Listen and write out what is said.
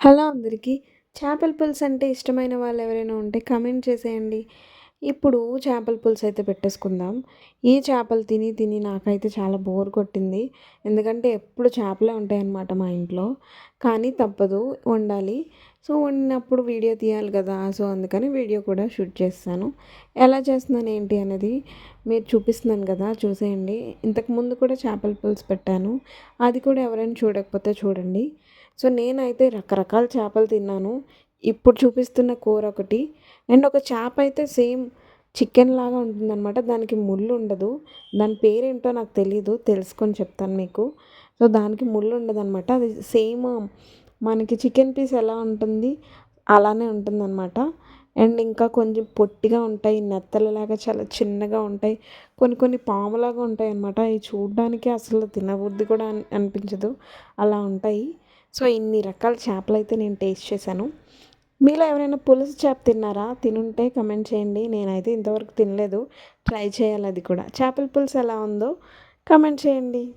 Hello అందరికీ చేపల పులుసు అంటే ఇష్టమైన వాళ్ళు ఎవరైనా ఉంటే కమెంట్ చేసేయండి. ఇప్పుడు చేపల పులుసు అయితే పెట్టేసుకుందాం. ఈ చేపలు తిని తిని నాకైతే చాలా బోర్ కొట్టింది. ఎందుకంటే ఎప్పుడు చేపలే ఉంటాయన్నమాట మా ఇంట్లో. కానీ తప్పదు వండాలి. సో వండినప్పుడు వీడియో తీయాలి కదా. సో అందుకని వీడియో కూడా షూట్ చేస్తాను. ఎలా చేస్తున్నాను ఏంటి అనేది మీరు చూపిస్తున్నాను కదా. చూసేయండి. ఇంతకుముందు కూడా చేపల పులుసు పెట్టాను. అది కూడా ఎవరైనా చూడకపోతే చూడండి. సో నేనైతే రకరకాల చేపలు తిన్నాను. ఇప్పుడు చూపిస్తున్న కూర ఒకటి. అండ్ ఒక చేప అయితే సేమ్ చికెన్ లాగా ఉంటుందన్నమాట. దానికి ముళ్ళు ఉండదు. దాని పేరేంటో నాకు తెలీదు. తెలుసుకొని చెప్తాను మీకు. సో దానికి ముళ్ళు ఉండదు అనమాట అది సేమ్ మనకి చికెన్ పీస్ ఎలా ఉంటుంది అలానే ఉంటుందన్నమాట. అండ్ ఇంకా కొంచెం పొట్టిగా ఉంటాయి నెత్తలలాగా చాలా చిన్నగా ఉంటాయి కొన్ని కొన్ని పాములాగా ఉంటాయి అన్నమాట అవి చూడడానికి అసలు తినబుద్ధి కూడా అనిపించదు. అలా ఉంటాయి. సో ఇన్ని రకాల చేపలు అయితే నేను టేస్ట్ చేశాను. మీలో ఎవరైనా పులుసు చేప తిన్నారా? తినుంటే కమెంట్ చేయండి. నేనైతే ఇంతవరకు తినలేదు. ట్రై చేయాలి అది కూడా. చేపల పులుసు ఎలా ఉందో కమెంట్ చేయండి.